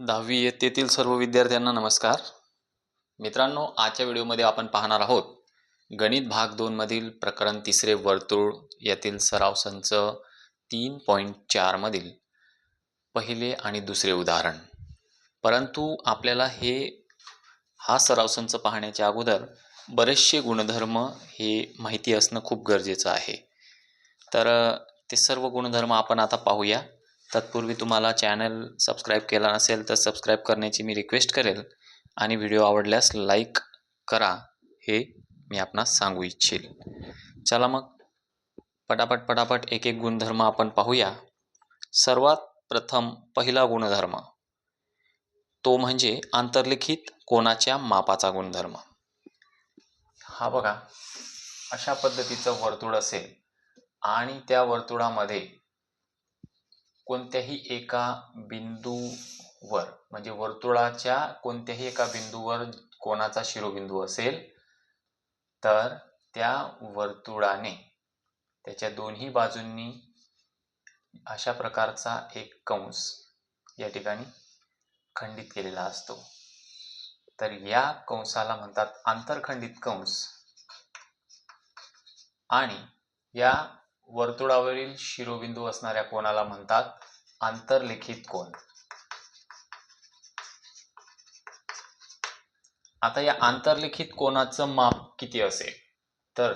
दहावी इयत्तेतील सर्व विद्यार्थ्यांना नमस्कार. मित्रांनो आजच्या व्हिडिओमध्ये आपण पाहणार आहोत गणित भाग दोनमधील प्रकरण तिसरे वर्तुळ यातील सराव संच तीन पॉईंट चारमधील पहिले आणि दुसरे उदाहरण. परंतु आपल्याला हे हा सराव संच पाहण्याच्या अगोदर बरेचसे गुणधर्म हे माहिती असणं खूप गरजेचं आहे. तर ते सर्व गुणधर्म आपण आता पाहूया. तत्पूर्वी तुम्हाला चॅनल सबस्क्राईब केला नसेल तर सबस्क्राईब करण्याची मी रिक्वेस्ट करेल. आणि व्हिडिओ आवडल्यास लाईक करा. हे मी आपणास सांगू इच्छिल. चला मग. पटापट पटापट एक एक गुणधर्म आपण पाहूया. सर्वात प्रथम पहिला गुणधर्म. तो म्हणजे आंतरलिखित कोणाच्या मापाचा गुणधर्म. हा बघा. अशा पद्धतीचं वर्तुळ असेल. आणि त्या वर्तुळामध्ये कोणत्याही एका बिंदूवर म्हणजे वर्तुळाच्या कोणत्याही एका बिंदूवर कोणाचा शिरोबिंदू असेल तर त्या वर्तुळाने त्याच्या दोन्ही बाजूंनी अशा प्रकारचा एक कंस या ठिकाणी खंडित केलेला असतो. तर या कंसाला म्हणतात आंतरखंडित कंस. आणि या वर्तुळावरील शिरोबिंदू असणाऱ्या कोणाला म्हणतात? आंतरलिखित कोण? आता या आंतरलिखित कोणाचं माप किती असेल? तर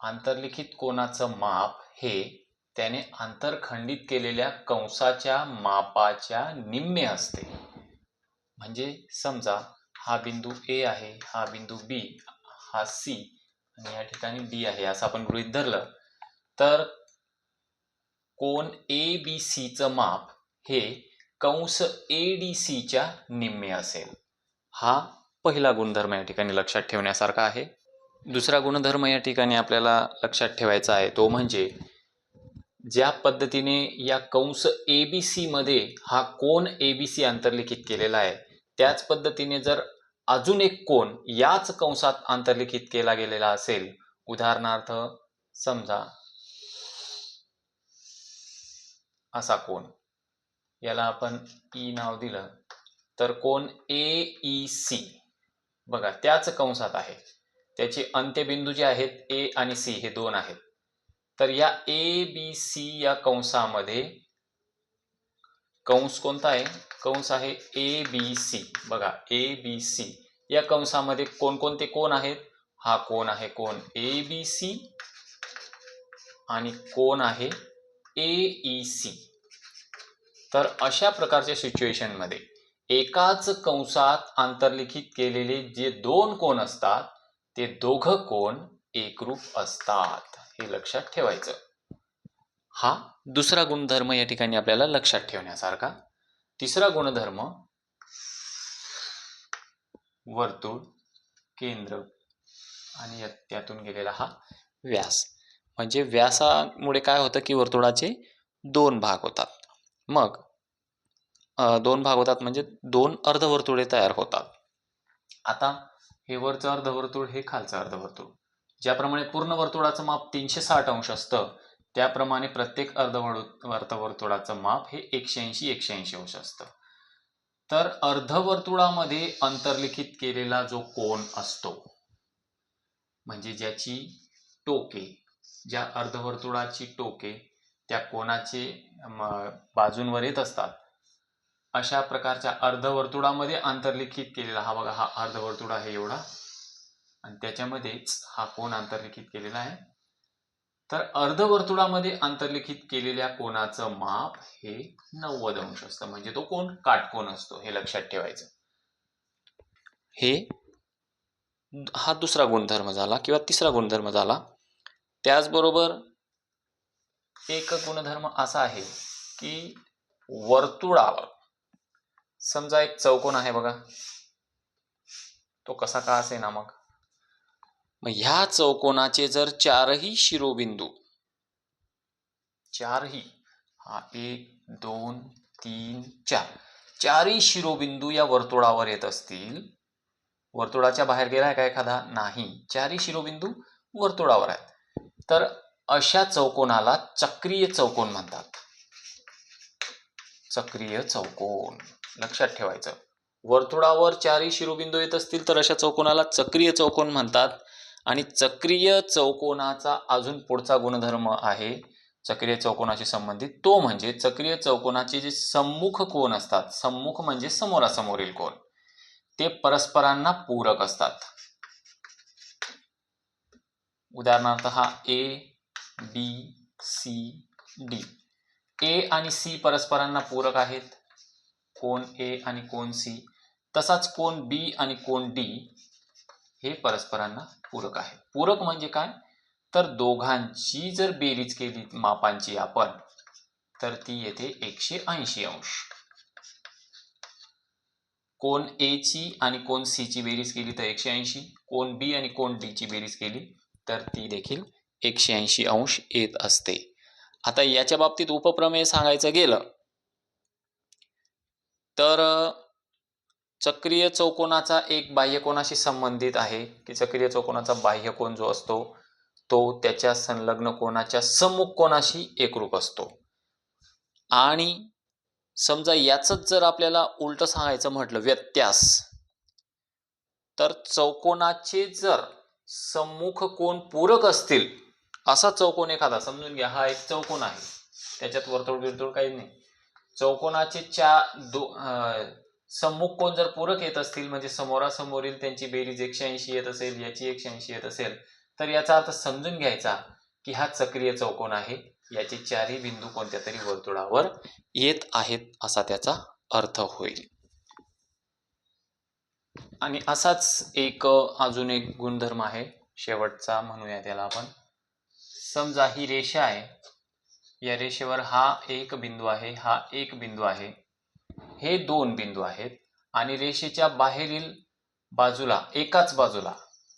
आंतरलिखित कोणाचं माप हे त्याने आंतरखंडित केलेल्या कंसाच्या मापाच्या निम्मे असते. म्हणजे समजा हा बिंदू ए आहे हा बिंदू बी हा सी आणि या ठिकाणी डी आहे असं आपण गृहीत धरलं. तर कोण ए बी सीचं माप हे कंस ए डी सीच्या निम्मे असेल. हा पहिला गुणधर्म या ठिकाणी लक्षात ठेवण्यासारखा आहे. दुसरा गुणधर्म या ठिकाणी आपल्याला लक्षात ठेवायचा आहे तो म्हणजे ज्या पद्धतीने या कंस ए बी सीमध्ये हा कोण ए बी सी अंतर्लिखित केलेला आहे त्याच पद्धतीने जर अजून एक कोण याच कंसात आंतरलिखित केला गेलेला असेल उदाहरणार्थ समजा असा कोण याला आपण ई नाव दिलं तर कोण ए ई सी बघा त्याच कंसात आहे. त्याचे अंत्यबिंदू जे आहेत ए आणि सी हे दोन आहेत. तर या ए बी सी या कंसामध्ये कंस कोणता आहे? कंस आहे ए बी सी बघा ए बी सी या कंसामध्ये कोणकोणते कोण आहेत? हा कोण आहे कोण ए बी सी आणि कोण आहे ए ई सी. तर अशा प्रकारच्या सिच्युएशनमध्ये एकाच कंसात आंतरलिखित केलेले जे दोन कोण असतात ते दोघं कोण एकरूप असतात हे लक्षात ठेवायचं. हा दुसरा गुणधर्म या ठिकाणी आपल्याला लक्षात ठेवण्यासारखा. तिसरा गुणधर्म वर्तुळ केंद्र आणि त्यातून गेलेला हा व्यास. म्हणजे व्यासामुळे काय होतं की वर्तुळाचे दोन भाग होतात. मग दोन भाग होतात म्हणजे दोन अर्धवर्तुळे तयार होतात. आता हे वरचं अर्धवर्तुळ हे खालचं अर्धवर्तुळ. ज्याप्रमाणे पूर्ण वर्तुळाचं माप तीनशे साठ अंश असतं त्याप्रमाणे प्रत्येक अर्धवर्तु अर्धवर्तुळाचं माप हे एकशे ऐंशी एकशे ऐंशी अंश असतं. तर अर्धवर्तुळामध्ये अंतर्लिखित केलेला जो कोण असतो म्हणजे ज्याची टोके ज्या अर्धवर्तुळाची टोके त्या कोणाचे बाजूंवर येत असतात. अशा प्रकारच्या अर्धवर्तुळामध्ये आंतरलिखित केलेला हा बघा हा अर्धवर्तुळ आहे एवढा. आणि त्याच्यामध्येच हा कोण अंतर्लिखित केलेला आहे. तर अर्धवर्तुळामध्ये आंतरलिखित केलेल्या कोणाचं माप हे नव्वद अंश असतं. म्हणजे तो कोण काटकोण असतो हे लक्षात ठेवायचं. हे हा दुसरा गुणधर्म झाला किंवा तिसरा गुणधर्म झाला. त्याचबरोबर एक गुणधर्म असा आहे की वर्तुळावर समजा एक चौकोन आहे बघा. तो कसा का असे ना मग? मग ह्या चौकोनाचे जर चारही शिरोबिंदू चारही हा एक दोन तीन चार चारही शिरोबिंदू या वर्तुळावर येत असतील वर्तुळाच्या बाहेर गेलाय का एखादा? नाही. चारही शिरोबिंदू वर्तुळावर आहेत. तर अशा चौकोनाला चक्रीय चौकोन म्हणतात. चक्रीय चौकोन. लक्षात ठेवायचं. वर्तुळावर चारही शिरोबिंदू येत असतील तर अशा चौकोनाला चक्रीय चौकोन म्हणतात. आणि चक्रीय चौकोनाचा अजून पुढचा गुणधर्म आहे चक्रीय चौकोनाशी संबंधित. तो म्हणजे चक्रीय चौकोनाचे जे सम्मुख कोण असतात सम्मुख म्हणजे समोरासमोरील कोण ते परस्परांना पूरक असतात. उदाहरणार्थ हा ए बी सी डी ए आणि सी परस्परांना पूरक आहेत. कोण ए आणि कोण सी तसाच कोण बी आणि कोण डी हे परस्परांना पूरक आहे पूरक म्हणजे काय? तर दोघांची जर बेरीज केली मापांची आपण तर ती येते एकशे ऐंशी अंश. कोण ए ची आणि कोण सी ची बेरीज केली तर एकशे ऐंशी. कोण बी आणि कोण डी ची बेरीज केली तर ती देखील एकशे ऐंशी अंश येत असते. आता याच्या बाबतीत उपप्रमेय सांगायचं गेलं तर चक्रीय चौकोनाचा एक बाह्यकोनाशी संबंधित आहे की चक्रीय चौकोनाचा बाह्यकोन जो असतो तो त्याच्या संलग्न कोणाच्या सम्मुख कोणाशी एकरूप असतो. आणि समजा याचंच जर आपल्याला उलट सांगायचं म्हटलं व्यत्यास तर चौकोनाचे जर सम्मुख कोण पूरक असतील असा चौकोन एखादा समजून घ्या हा एक चौकोन आहे. त्याच्यात वर्तुळ बिरतुळ काही नाही. चौकोनाचे चार दो सम्मुख कोण जर पूरक येत असतील म्हणजे समोरासमोरील त्यांची बेरीज एकशे ऐंशी येत असेल याची एकशे ऐंशी येत असेल तर याचा अर्थ समजून घ्यायचा की हा चक्रीय चौकोन आहे. याचे चारही बिंदू कोणत्या तरी वर्तुळावर येत आहेत असा त्याचा अर्थ होईल. आणि असाच एक अजून एक गुणधर्म आहे. शेवटचा म्हणूया त्याला आपण. समजा ही रेषा आहे. या रेषेवर हा एक बिंदू आहे हा एक बिंदू आहे. हे दोन बिंदू आहेत आणि रेषेच्या बाहेरील बाजूला एकाच बाजूला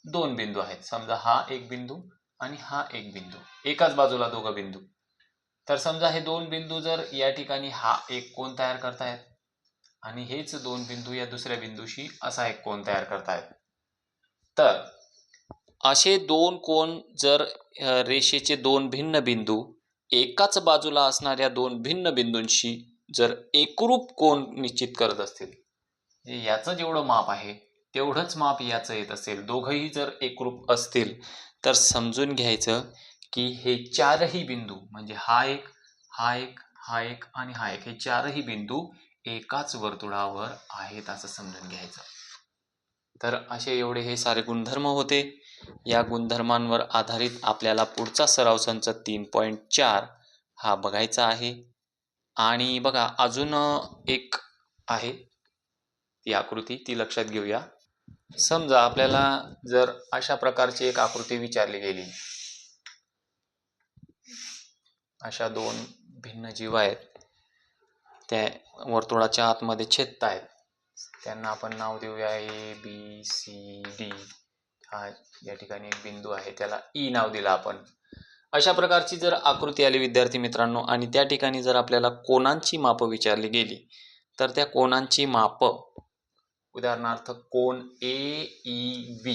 दोन बिंदू आहेत. समजा हा एक बिंदू आणि हा एक बिंदू. एकाच बाजूला दोघं बिंदू. तर समजा हे दोन बिंदू जर या ठिकाणी हा एक कोण तयार करतायत आणि हेच दोन बिंदू या दुसऱ्या बिंदूशी असा एक कोण तयार करतायत. तर असे दोन कोण जर रेषेचे दोन भिन्न बिंदू एकाच बाजूला असणाऱ्या दोन भिन्न बिंदूंशी जर एकरूप कोण निश्चित करत असतील याचं जेवढं माप आहे तेवढंच माप याचं येत असेल दोघंही जर एकरूप असतील तर समजून घ्यायचं की हे चारही बिंदू म्हणजे हा एक हा एक हा एक आणि हा एक हे चारही बिंदू एकाच वर्तुळावर आहेत असं समजून घ्यायचं. तर असे एवढे हे सारे गुणधर्म होते. या गुणधर्मांवर आधारित आपल्याला पुढचा सराव संच तीन पॉईंट चार हा बघायचा आहे. आणि बघा अजून एक आहे ती आकृती ती लक्षात घेऊया. समजा आपल्याला जर अशा प्रकारची एक आकृती विचारली गेली. अशा दोन भिन्न जीव आहेत. त्या वर्तुळाच्या आतमध्ये छेदत आहेत त्यांना आपण नाव देऊया. ए बी सी डी हा या ठिकाणी एक बिंदू आहे. त्याला ई नाव दिलं आपण. अशा प्रकारची जर आकृती आली विद्यार्थी मित्रांनो आणि त्या ठिकाणी जर आपल्याला कोणांची मापं विचारली गेली तर त्या कोणांची मापं उदाहरणार्थ कोण ए ई बी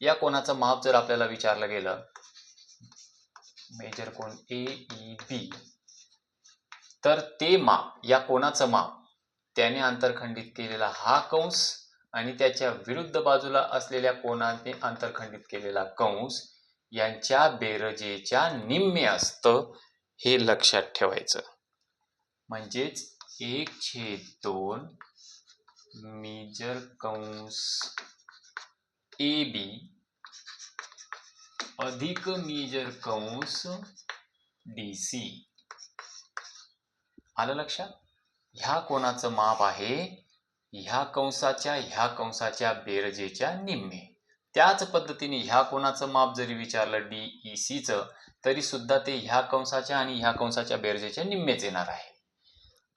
या कोणाचं माप जर आपल्याला विचारलं गेलं मेजर कोण ए ई बी तर ते माप या कोणाचं माप त्याने आंतरखंडित केलेला हा कंस आणि त्याच्या विरुद्ध बाजूला असलेल्या कोणाने आंतरखंडित केलेला कंस यांच्या बेरजेच्या निम्मे असतं हे लक्षात ठेवायचं. म्हणजेच एक छेद दोन मेजर कंस ए बी अधिक मेजर कंस डी सी आलं लक्षात? ह्या कोणाचं माप आहे? ह्या कंसाच्या ह्या कंसाच्या बेरजेच्या निम्मे. त्याच पद्धतीने ह्या कोणाचं माप जरी विचारलं डी ई सीचं तरी सुद्धा ते ह्या कंसाच्या आणि ह्या कंसाच्या बेरजेच्या निम्मेच येणार आहे.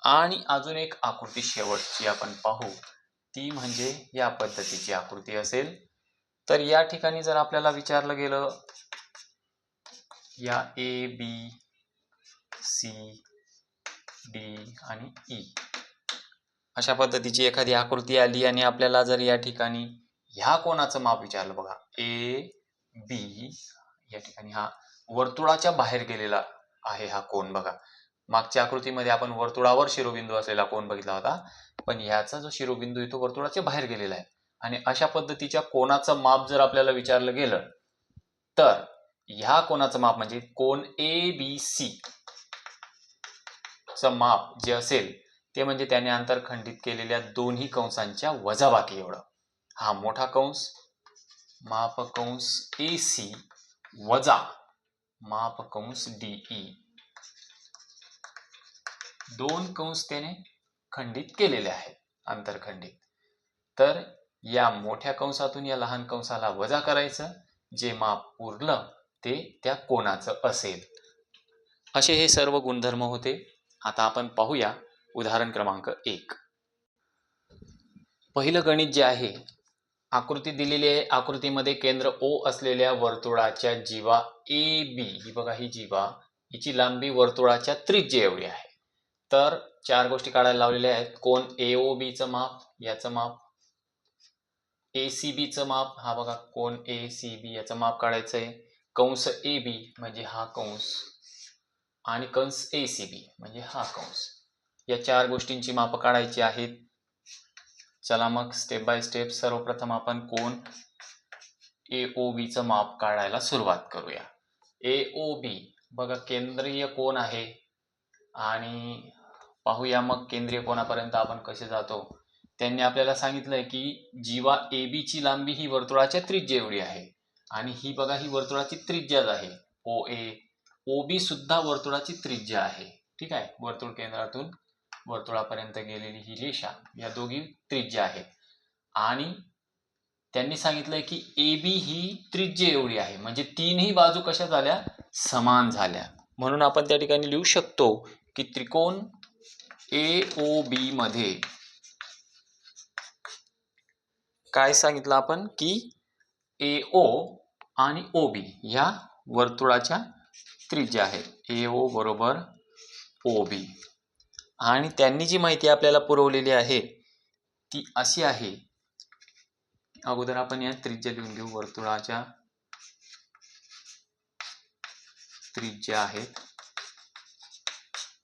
आणि अजून एक आकृती शेवटची आपण पाहू. ती म्हणजे या पद्धतीची आकृती असेल. तर या ठिकाणी जर आपल्याला विचारलं गेलं या ए बी सी डी आणि ई. अशा पद्धतीची एखादी आकृती आली आणि आपल्याला जर या ठिकाणी ह्या कोणाचं माप विचारलं बघा ए बी या ठिकाणी हा वर्तुळाच्या बाहेर गेलेला आहे हा कोण बघा. मागच्या आकृतीमध्ये आपण वर्तुळावर शिरोबिंदू असलेला कोण बघितला होता पण ह्याचा जो शिरोबिंदू आहे तो वर्तुळाच्या बाहेर गेलेला आहे. आणि अशा पद्धतीच्या कोणाचं माप जर आपल्याला विचारलं गेलं तर ह्या कोणाचं माप म्हणजे कोण ए बी सी. चं माप जे असेल ते म्हणजे त्याने आंतरखंडित केलेल्या दोन्ही कंसांच्या वजाबाकी एवढं. हा मोठा कंस माप कंस ए सी वजा माप कंस डीई दोन कंस त्याने खंडित केलेले आहेत आंतरखंडित तर या मोठ्या कंसातून या लहान कंसाला वजा करायचं जे माप उरलं ते त्या कोणाचं असेल. असे हे सर्व गुणधर्म होते. आता आपण पाहूया उदाहरण क्रमांक एक. पहिलं गणित जे आहे आकृती दिलेली आहे. आकृतीमध्ये केंद्र ओ असलेल्या वर्तुळाच्या जीवा ए बी ही बघा ही जीवा हिची लांबी वर्तुळाच्या त्रिज्ये एवढी आहे. तर चार गोष्टी काढायला लावलेल्या आहेत. कोण ए ओ बीचं माप याचं माप. ए सी बीचं माप हा बघा कोण ए सी बी याचं माप काढायचं आहे कंस ए बी म्हणजे हा कंस. आणि कंस ए सी बी म्हणजे हा कंस. या चार गोष्टींची मापं काढायची आहेत. चला मग स्टेप बाय स्टेप सर्वप्रथम आपण कोण? ए ओ बीचं माप काढायला सुरुवात करूया. ए ओ बी बघा केंद्रीय कोण आहे? आणि पाहूया मग केंद्रीय कोणापर्यंत आपण कसे जातो. त्यांनी आपल्याला सांगितलंय की जीवा ए बीची लांबी ही वर्तुळाच्या त्रिज्या एवढी आहे. आणि ही बघा ही वर्तुळाची त्रिज्याच आहे. ओ ए ओबी सुद्धा वर्तुळाची त्रिज्या आहे. ठीक आहे? वर्तुळ केंद्रातून वर्तुळापर्यंत गेलेली ही रेषा या दोघी त्रिज्या आहेत. आणि त्यांनी सांगितलंय की ए बी ही त्रिज्या एवढी आहे. म्हणजे तीनही बाजू कशा झाल्या? समान झाल्या. म्हणून आपण त्या ठिकाणी लिहू शकतो की त्रिकोण ए ओ बी मध्ये काय सांगितलं आपण? की ए ओ आणि ओ बी ह्या वर्तुळाच्या त्रिज्या आहे ए ओ बरोबर ओ बी आणि त्यांनी जी माहिती आपल्याला पुरवलेली आहे ती अशी आहे. अगोदर आपण या त्रिज्या लिहून घेऊ वर्तुळाच्या त्रिज्या आहेत.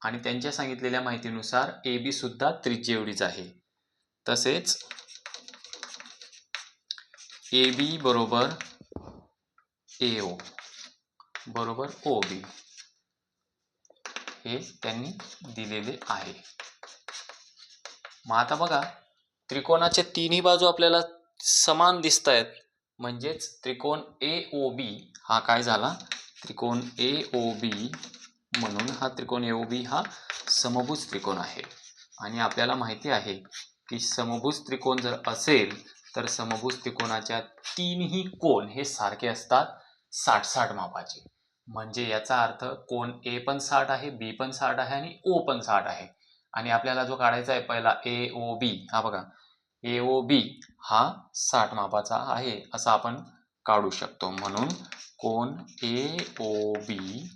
आणि त्यांच्या सांगितलेल्या माहितीनुसार ए बी सुद्धा त्रिज्या एवढीच आहे. तसेच ए बी बरोबर ए ओ बरोबर ओ बी. हे त्यांनी दिलेले आहे. मग आता बघा त्रिकोणाच्या तिन्ही बाजू आपल्याला समान दिसत आहेत म्हणजेच त्रिकोण ए ओ बी हा काय झाला? त्रिकोण ए ओ बी म्हणून हा त्रिकोण ए ओ बी हा समभुज त्रिकोण आहे. आणि आपल्याला माहिती आहे की समभुज त्रिकोण जर असेल तर समभुज त्रिकोणाच्या तीनही कोण हे सारखे असतात साठ साठ मापाचे. म्हणजे याचा अर्थ कोण ए पण साठ आहे बी पण साठ आहे आणि ओ पण साठ आहे. आणि आपल्याला जो काढायचा आहे पहिला ए ओ बी हा बघा. ए ओ बी हा साठ मापाचा आहे असा आपण काढू शकतो. म्हणून कोण ए ओ बी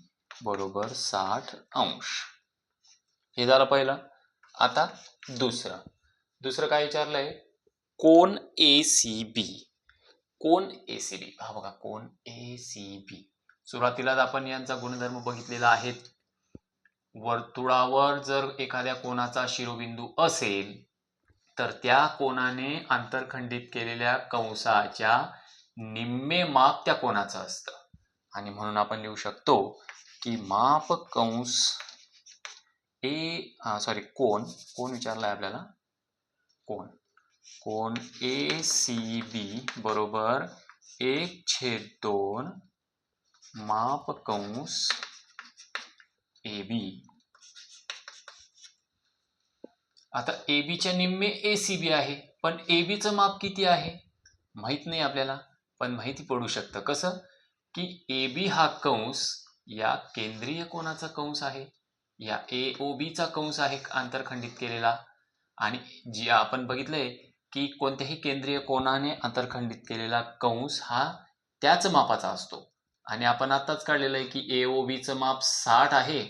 बरोबर साठ अंश. हे झालं पहिलं. आता दुसरं. दुसरं काय विचारलंय? कोण ए सी बी कोण ए सी बी हा बघा कोण ए सी बी सुरुवातीलाच आपण यांचा गुणधर्म बघितलेला आहे. वर्तुळावर जर एखाद्या कोणाचा शिरोबिंदू असेल तर त्या कोणाने आंतरखंडित केलेल्या कंसाच्या निम्मे माप त्या कोणाचं असतं. आणि म्हणून आपण लिहू शकतो की माप कंस ए सॉरी कोण कोण विचारलाय आपल्याला? कोण कोण ए सी बी बरोबर एक छेद दोन माप कंस ए बी आता ए बीच्या निम्मे ए सी बी आहे पण ए बीचं माप किती आहे? माहीत नाही आपल्याला पण माहिती पडू शकतं. कसं? की ए बी हा कंस या केंद्रीय कोणाचा कंस आहे. या ए ओ बीचा कंस आहे आंतरखंडित केलेला. आणि जी आपण बघितलंय की कोणत्याही केंद्रीय कोणाने आंतरखंडित केलेला कंस हा त्याच मापाचा असतो. आणि आपण आताच काढलेलं आहे की ए ओ बीचं माप साठ आहे.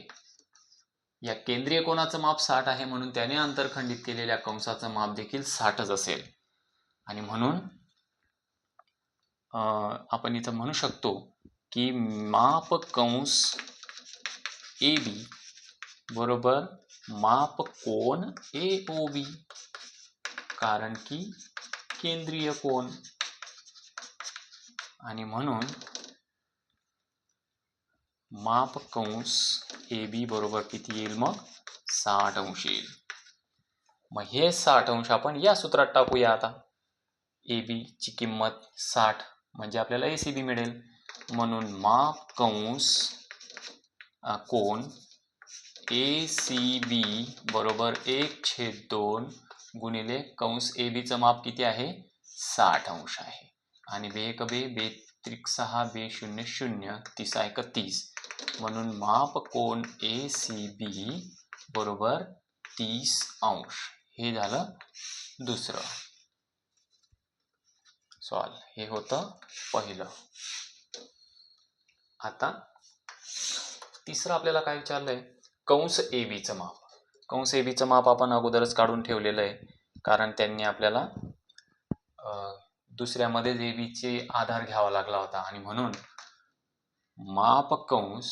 या केंद्रीय कोणाचं माप साठ आहे म्हणून त्याने अंतरखंडित केलेल्या कंसाचं माप देखील साठच असेल. आणि म्हणून आपण इथं म्हणू शकतो की माप कंस ए बी बरोबर माप कोण ए ओ बी कारण की केंद्रीय कोण आणि म्हणून माप कंस ए बी बरोबर किती येईल मग? साठ अंश येईल. मग हे साठ अंश आपण या सूत्रात टाकूया आता. ए ची किंमत साठ म्हणजे आपल्याला ए सी बी मिळेल. म्हणून माप कंस कोण ए सी बी बरोबर एक छेद दोन गुणिले कंस ए बीचं माप किती आहे? साठ अंश आहे. आणि बे एक बे बे त्रिक सहा बे शून्य शून्य तिसा एक तीस? म्हणून माप कोण ए सी बी बरोबर तीस अंश. हे झालं दुसरं. सॉल्व हे होतं पहिलं. आता तिसरं आपल्याला काय विचारलंय? कंस ए बीचं माप. कंस ए बीचं माप आपण अगोदरच काढून ठेवलेलं आहे. कारण त्यांनी आपल्याला दुसऱ्यामध्येच दुसऱ्यामध्ये ए बीचे आधार घ्यावा लागला होता. आणि म्हणून माप कंस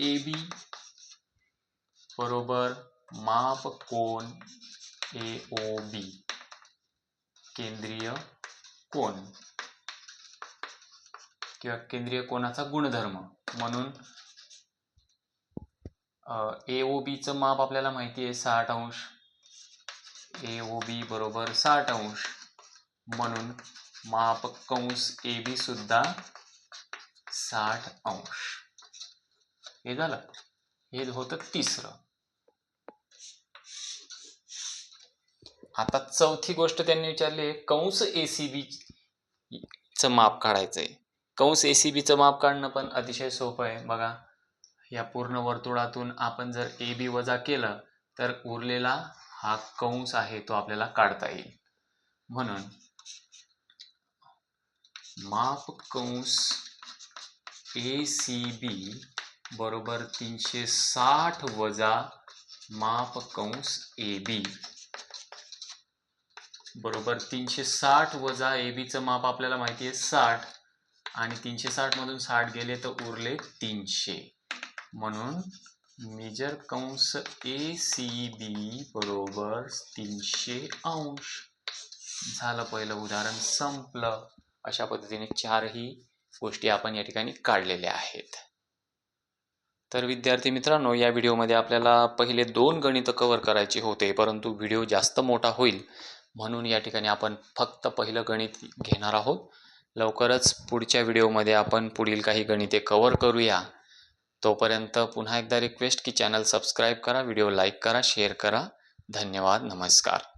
ए बी बरोबर माप कोण? ए ओ बी. केंद्रीय कोण? किंवा केंद्रीय कोणाचा गुणधर्म? म्हणून ए ओ बीचं माप आपल्याला माहिती आहे साठ अंश. ए ओ बी बरोबर साठ अंश. म्हणून माप कंस ए बी सुद्धा साठ अंश. हे झालं. हे होतं तिसरं. आता चौथी गोष्ट त्यांनी विचारली कंस एसीबी च माप काढायचंय. कंस एसीबीचं माप काढणं पण अतिशय सोपं आहे. बघा या पूर्ण वर्तुळातून आपण जर ए बी वजा केलं तर उरलेला हा कंस आहे तो आपल्याला काढता येईल. म्हणून माप कंस ए सी बी बरोबर तीनशे साठ वजा माप कंस ए बी बरोबर तीनशे साठ वजा ए बीचं माप आपल्याला माहिती आहे साठ. आणि तीनशे साठ मधून साठ गेले तर उरले तीनशे. म्हणून मेजर कंस ए सी बी बरोबर तीनशे अंश. झालं पहिलं उदाहरण संपलं. अशा पद्धतीने चारही गोष्टी आपण या ठिकाणी काढलेल्या आहेत. तर विद्यार्थी मित्रांनो या व्हिडिओमध्ये आपल्याला पहिले दोन गणितं कव्हर करायचे होते परंतु व्हिडिओ जास्त मोठा होईल म्हणून या ठिकाणी आपण फक्त पहिलं गणित घेणार आहोत. लवकरच पुढच्या व्हिडिओमध्ये आपण पुढील काही गणिते कव्हर करूया. तोपर्यंत पुन्हा एकदा रिक्वेस्ट की चॅनल सबस्क्राईब करा व्हिडिओ लाईक करा शेअर करा. धन्यवाद नमस्कार.